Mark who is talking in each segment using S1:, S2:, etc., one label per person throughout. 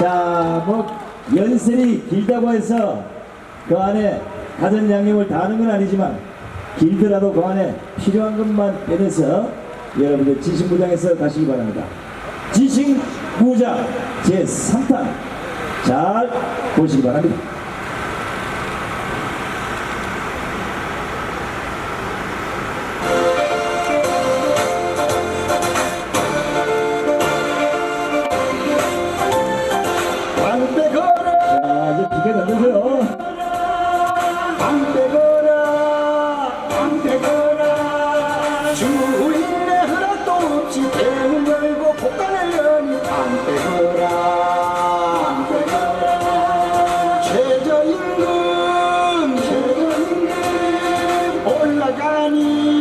S1: 자, 뭐 연설이 길다고 해서 그 안에 가전 양념을 다 하는 건 아니지만 길더라도 그 안에 필요한 것만 빼내서 여러분들 지식무장에서 가시기 바랍니다. 지식무장 제3탄 잘 보시기 바랍니다.
S2: Pagani.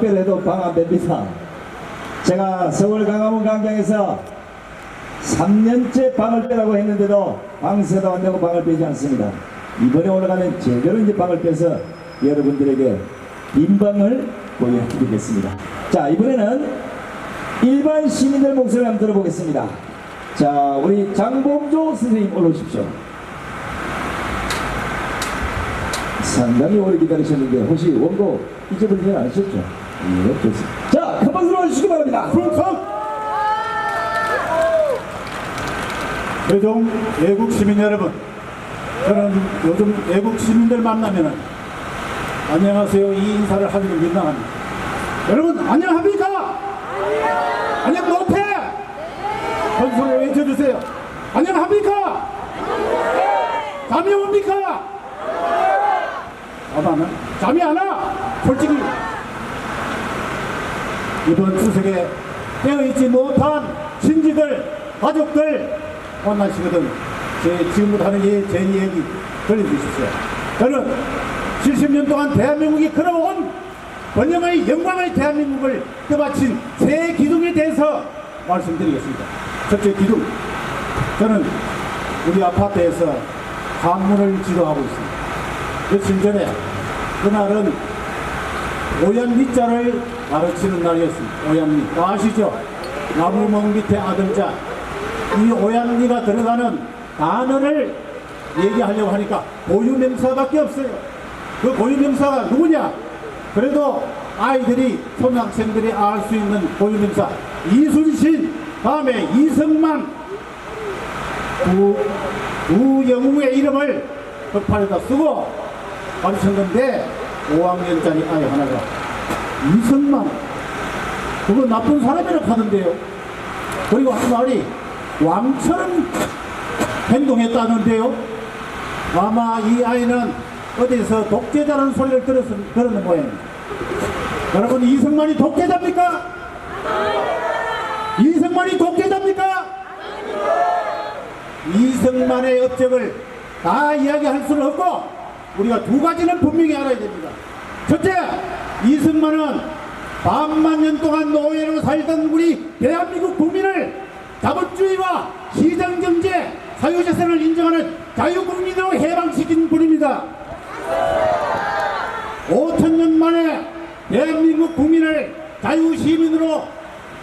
S2: 강변에도 방
S1: 안 됩니다. 제가 서울 강화문 광장에서 3년째 방을 빼라고 했는데도 방세도 안 되고 방을 빼지 않습니다. 이번에 올라가는 제대로 이제 방을 빼서 여러분들에게 민방을 보여드리겠습니다. 자, 이번에는 일반 시민들 목소리를 한번 들어보겠습니다. 자, 우리 장봉조 선생님 올라오십시오. 상당히 오래 기다리셨는데 혹시 원고 잊어버리지 않으셨죠? 자, 큰 박수로 와주시기 바랍니다.
S3: 충성! 최종 외국 시민 여러분, 저는 요즘 외국 시민들 만나면은 안녕하세요 이 인사를 하기는 민망합니다. 여러분 안녕합니까? 안녕 못해? 선수를 외쳐주세요. 안녕합니까? 잠이 옵니까? 잠안 와? 잠이 안 와? 솔직히 이번 추석에 깨어있지 못한 친지들, 가족들 만나시거든 제 지금부터 하는 이, 제 이야기 들려주십시오. 저는 70년 동안 대한민국이 걸어온 번영의 영광의 대한민국을 떠받친 세 기둥에 대해서 말씀드리겠습니다. 첫째 기둥, 저는 우리 아파트에서 관문을 지도하고 있습니다. 며칠 전에 그날은 오얀 밑자를 가르치는 날이었습니다. 다 아시죠? 나무멍 밑에 아들자. 이 오얀 미가 들어가는 단어를 얘기하려고 하니까 고유명사밖에 없어요. 그 고유명사가 누구냐? 그래도 아이들이, 초등학생들이 알 수 있는 고유명사. 이순신, 다음에 이승만, 두, 두 영웅의 이름을 벽판에다 쓰고 가르쳤는데 5학년짜리 아이 하나가 이승만 그거 나쁜 사람이라고 하던데요 그리고 한 말이 왕처럼 행동했다는데요 아마 이 아이는 어디서 독재자라는 소리를 들었, 들었는 모양입니다 여러분 이승만이 독재자입니까? 이승만이 독재자입니까? 이승만의 업적을 다 이야기할 수는 없고 우리가 두 가지는 분명히 알아야 됩니다. 첫째, 이승만은 반만 년 동안 노예로 살던 우리 대한민국 국민을 자본주의와 시장경제, 사유재산을 인정하는 자유국민으로 해방시킨 분입니다. 5천년 만에 대한민국 국민을 자유시민으로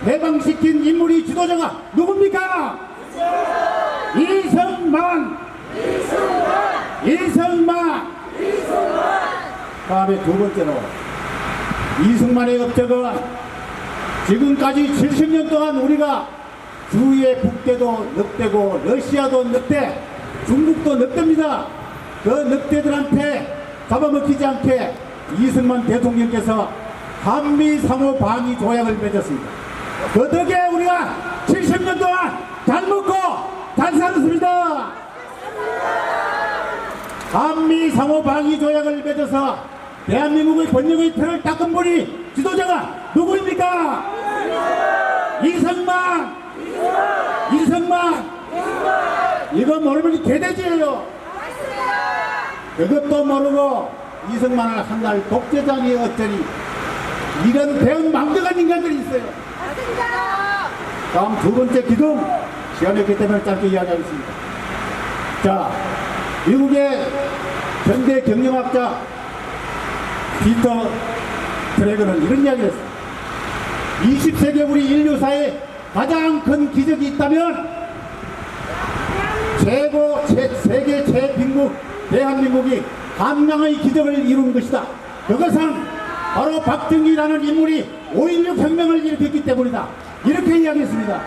S3: 해방시킨 인물이 지도자가 누굽니까? 이승만! 이승만! 다음에 두 번째로 이승만의 업적은 지금까지 70년 동안 우리가 주위의 북대도 늑대고 러시아도 늑대 중국도 늑대입니다. 그 늑대들한테 잡아먹히지 않게 이승만 대통령께서 한미 상호 방위 조약을 맺었습니다. 그 덕에 우리가 70년 동안 잘 먹고 잘 살았습니다. 한미 상호 방위 조약을 맺어서 대한민국의 번영의 틀을 닦은 분이 지도자가 누구입니까? 이승만! 이승만! 이거 모르면 개돼지예요. 그것도 모르고 이승만을 한 날 독재장이 어쩌니 이런 배운 망정한 인간들이 있어요. 다음 두 번째 기둥 시간이 없기 때문에 짧게 이야기하겠습니다. 자, 미국의 현대 경영학자 피터 트레거는 이런 이야기를 했습니다. 20세기 우리 인류사에 가장 큰 기적이 있다면 최고 제, 세계 최빈국 대한민국이 한강의 기적을 이룬 것이다. 그것은 바로 박정희라는 인물이 5.16 혁명을 일으켰기 때문이다. 이렇게 이야기했습니다.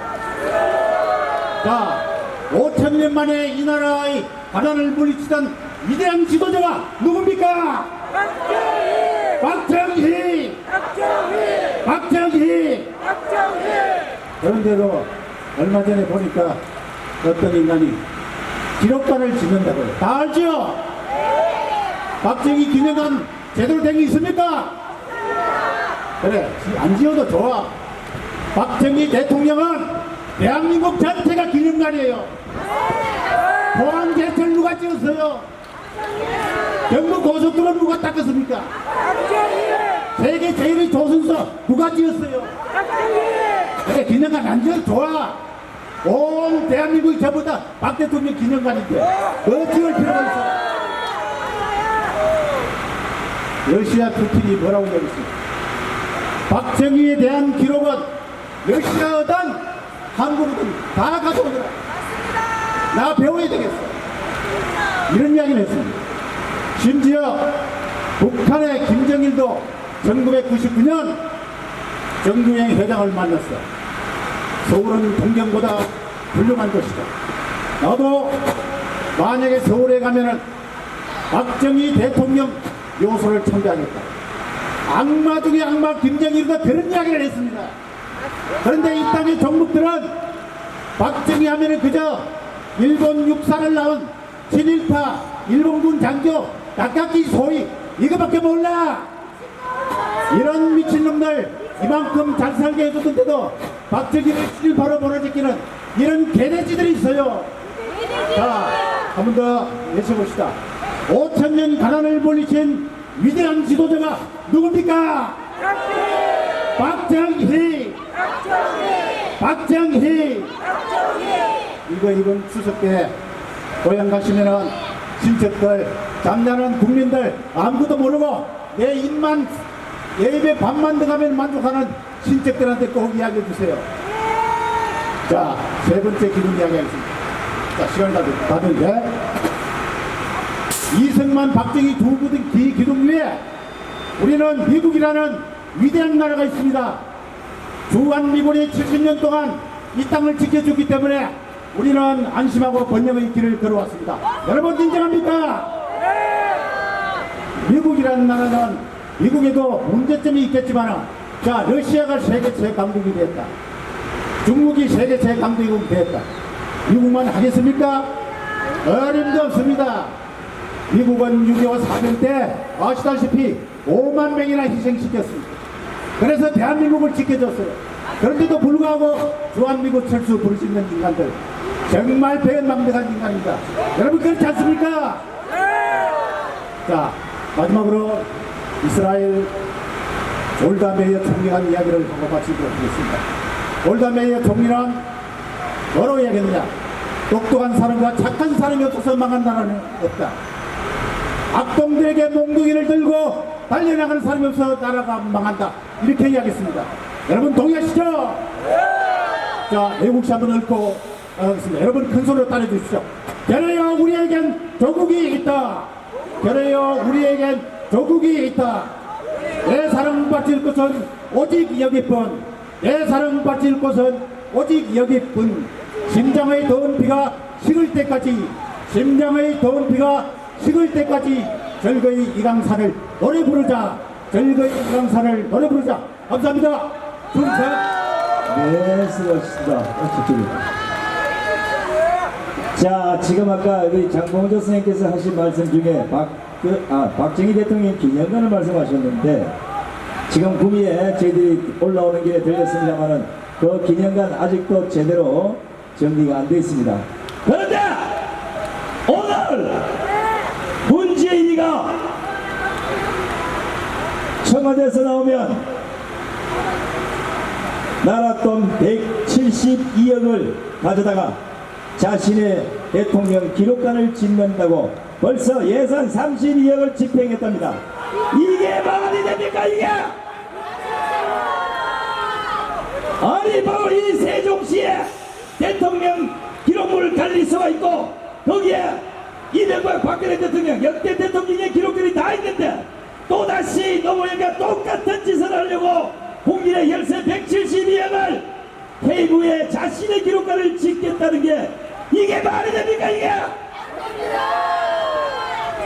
S3: 자, 5천 년 만에 이 나라의 가난을 물리치던 위대한 지도자가 누굽니까? 박정희! 박정희! 그런데도 얼마 전에 보니까 어떤 인간이 기록관을 짓는다고요. 다 알죠? 박정희 기념관 제대로 된 게 있습니까? 그래, 안 지어도 좋아. 박정희 대통령은 대한민국 전체가 기념관이에요. 포항제철 누가 지었어요? 경부 고속도로 누가 닦았습니까? 세계 제일의 조선소 누가 지었어요? 그래 기념관 안 지어도 좋아. 온 대한민국이 전부 다박 대통령 기념관인데 뭐 지을 필요가 있어? 러시아 푸틴이 뭐라고 얘기했습니까? 박정희에 대한 기록은 러시아든 한국이든 다 가져오더라. 나 배워야 되겠어. 이런 이야기를 했습니다. 심지어 북한의 김정일도 1999년 정주행 회장을 만났어. 서울은 동경보다 훌륭한 도시다. 나도 만약에 서울에 가면은 박정희 대통령 묘소를 참배하겠다. 악마 중에 악마 김정일도 그런 이야기를 했습니다. 그런데 이 땅의 종북들은 박정희 하면은 그저 일본 육사를 낳은 친일파 일본군 장교 낙각기 소위 이거밖에 몰라. 이런 미친놈들 이만큼 잘 살게 해줬는데도 박정희를 친일파로 몰아제끼는 이런 개돼지들이 있어요. 자 한 번 더 외쳐봅시다. 5천년 가난을 물리친 위대한 지도자가 누굽니까? 박정희. 박정희. 이거 이번 추석 때 고향 가시면은 친척들 잠자는 국민들 아무것도 모르고 내 입만 내 입에 밥만 들어가면 만족하는 친척들한테 꼭 이야기해 주세요. 자 세 번째 기둥 이야기 하겠습니다. 자 시간이 다, 됐는데. 이승만 박정희 두 기- 기둥 위에 우리는 미국이라는 위대한 나라가 있습니다. 주한미군이 70년 동안 이 땅을 지켜줬기 때문에 우리는 안심하고 번영의 길을 걸어왔습니다. 여러분 인정합니까? 미국이라는 나라는 미국에도 문제점이 있겠지만 자 러시아가 세계 최강국이 됐다. 중국이 세계 최강국이 됐다. 미국만 하겠습니까? 어림도 없습니다. 미국은 6.25 사변 때 아시다시피 5만 명이나 희생시켰습니다. 그래서 대한민국을 지켜줬어요. 그런데도 불구하고 주한미국 철수 부르짖는 인간들 정말 배은망덕한 인간입니다. 여러분 그렇지 않습니까? 자 마지막으로 이스라엘 올다 메이어 총리가 한 이야기를 하고 마치도록 하겠습니다. 올다 메이어 총리는 뭐라고 이야기했느냐? 똑똑한 사람과 착한 사람이 없어서 망한 나라는 없다. 악동들에게 몽둥이를 들고 달려나가는 사람이 없어 나라가 망한다. 이렇게 이야기했습니다. 여러분 동의하시죠? 자, 애국시 한번 읊고 나가겠습니다. 여러분 큰 소리로 따라 주십시오. 결해요 우리에겐 조국이 있다. 결해요 우리에겐 조국이 있다. 내 사랑받을 것은 오직 여기뿐. 내 사랑받을 것은 오직 여기뿐. 심장의 더운 피가 식을 때까지 심장의 더운 피가 식을 때까지 절거의 이강산을 노래 부르자. 절거의 이강산을 노래 부르자. 감사합니다.
S1: 네, 수고하셨습니다. 자, 지금 아까 우리 장봉조 선생님께서 하신 말씀 중에 박, 그, 아, 박정희 대통령 기념관을 말씀하셨는데 지금 구미에 저희들이 올라오는 길에 들렸습니다만은 그 기념관 아직도 제대로 정리가 안 되어 있습니다. 그런데 오늘 문재인이가 청와대에서 나오면 나라 돈 172억을 가져다가 자신의 대통령 기록관을 짓는다고 벌써 예산 32억을 집행했답니다. 이게 말이 됩니까 이게? 아니 바로 이 세종시에 대통령 기록물 관리소가 있고 거기에 이명박 박근혜 대통령 역대 대통령의 기록들이 다 있는데 또다시 노무현과 똑같은 짓을 하려고 국민의 열세 172억을 테이블에 자신의 기록관을 짓겠다는 게 이게 말이 됩니까 이게?